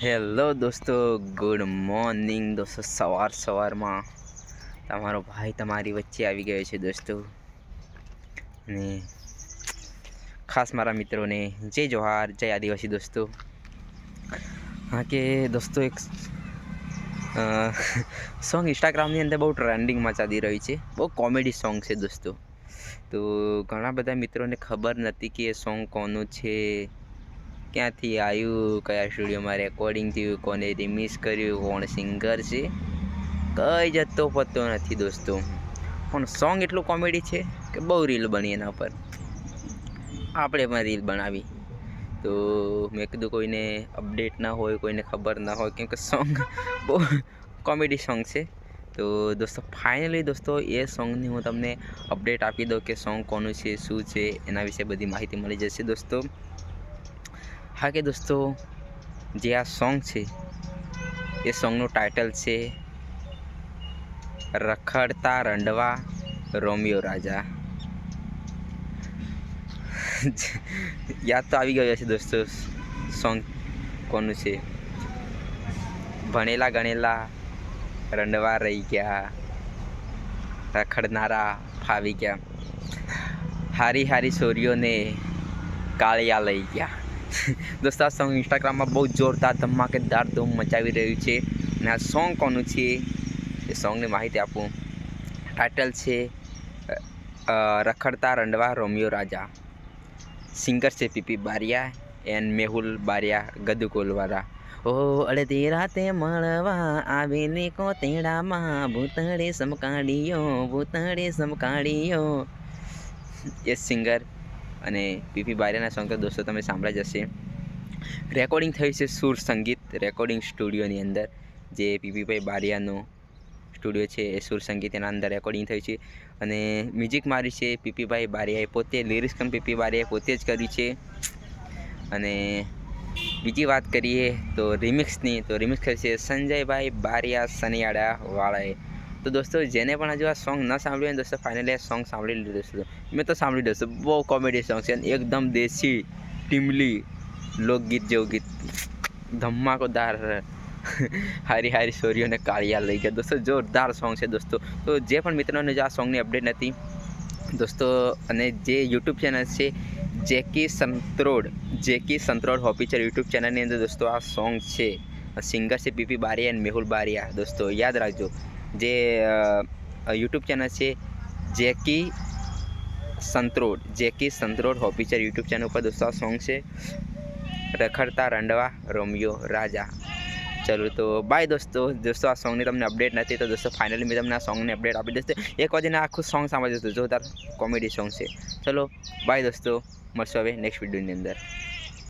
Hello દોસ્તો, good morning. દોસ્તો, સવાર સવારમાં તમારો ભાઈ તમારી વચ્ચે આવી ગયો છે દોસ્તો. અને ખાસ મારા મિત્રોને જય જોહાર, જય આદિવાસી દોસ્તો. હા કે દોસ્તો એક સોંગ ઇન્સ્ટાગ્રામની અંદર બહુ ટ્રેન્ડિંગમાં ચાલી રહ્યું છે. બહુ કોમેડી સોંગ છે દોસ્તો. તો ઘણા બધા મિત્રોને ખબર નથી કે એ સોંગ કોનું છે ક્યાંથી આવ્યું, કયા સ્ટુડિયોમાં રેકોર્ડિંગ થયું કોને રિમિસ કર્યું, કોણ સિંગર છે? કઈ જતો પતો નથી દોસ્તો. પણ સોંગ એટલું કોમેડી છે કે બહુ રીલ બની એના પર. આપણે પણ રીલ બનાવી. તો મેં કીધું કોઈને અપડેટ ના હોય, કોઈને ખબર ના હોય, કેમ કે સોંગ બહુ કોમેડી સોંગ છે. તો દોસ્તો ફાઇનલી દોસ્તો, એ સોંગની હું તમને અપડેટ આપી દઉં કે સોંગ કોનું છે, શું છે, એના વિશે બધી માહિતી મળી જશે દોસ્તો. હા કે દોસ્તો, જે આ સોંગ છે, એ સોંગનું ટાઇટલ છે, રખડતા રંડવા રોમિયો રાજા. યાદ તો આવી ગયો છે દોસ્તો સોંગ કોનું છે? ભણેલા ગણેલા રંડવા રહી ગયા, રખડનારા ફાવી ગયા. હારી હારી છોરીઓને કાળિયા લઈ ગયા. દોસ્તો સોંગ ઇન્સ્ટાગ્રામમાં બહુ જોરદાર ધમાકેદાર ધૂમ મચાવી રહ્યું છે. અને આ સોંગ કોનું છે? એ સોંગની માહિતી આપું. ટાઇટલ છે રખડતા રંડવા રોમિયો રાજા. સિંગર છે પીપી બારિયા એન્ડ મેહુલ બારિયા, ગદુ કોલવાળા ઓ, અડધી રાતે મળવા આવીને કોતેડામાં ભૂતળે સમકાડીયો ભૂતળે સમકાડીયો એ સિંગર અને પીપી બારિયાના સોંગ દોસ્તો તમે સાંભળ્યા જ હશે. રેકોર્ડિંગ થયું છે સુર સંગીત રેકોર્ડિંગ સ્ટુડિયોની અંદર, જે પીપીભાઈ બારિયાનો સ્ટુડિયો છે એ સુર સંગીત એના અંદર રેકોર્ડિંગ થયું છે. અને મ્યુઝિક મારી છે પીપીભાઈ બારિયાએ પોતે લિરિક્સ પણ પીપી બારિયાએ પોતે જ કરી છે. અને બીજી વાત કરીએ તો રિમિક્સની તો રિમિક્સ કરી છે સંજયભાઈ બારિયા સનિયાડા વાળાએ. તો દોસ્તો, જેને પણ હજુ આ સોંગ ન સાંભળ્યું હોય દોસ્તો ફાઇનલી આ સોંગ સાંભળી લીધું દોસ્તો. મેં તો સાંભળી દોસ્તો. બહુ કોમેડી સોંગ છે એકદમ દેશી, ટીમલી લોકગીત જેવું ગીત. ધમાકોદાર હારી હારી સોરીઓને કાળિયા લઈ ગયા. દોસ્તો, જોરદાર સોંગ છે દોસ્તો. તો જે પણ મિત્રોને જો આ સોંગની અપડેટ નથી, દોસ્તો, અને જે યુટ્યુબ ચેનલ છે, જેકી સંત્રોડ જેકી સંત્રોડ હોપીચર યુટ્યુબ ચેનલની અંદર દોસ્તો આ સોંગ છે. સિંગર છે પીપી બારિયા અને મેહુલ બારિયા. દોસ્તો, યાદ રાખજો. જે યુટ્યુબ ચેનલ છે, Jacky Santrod Jacky Santrod official YouTube channel ઉપર દોસ્તો સોંગ છે, રખડતા રંડવા રોમિયો રાજા. ચલો તો બાય દોસ્તો દોસ્તો આ સોંગની તમને અપડેટ નથી, તો દોસ્તો ફાઇનલી મેં તમને આ સોંગની અપડેટ આપી દોસ્તો એક વાગે આખું સોંગ સાંભળી દોસ્તો જોરદાર કોમેડી સોંગ છે. ચલો બાય દોસ્તો, મળશું હવે નેક્સ્ટ વિડીયોની અંદર.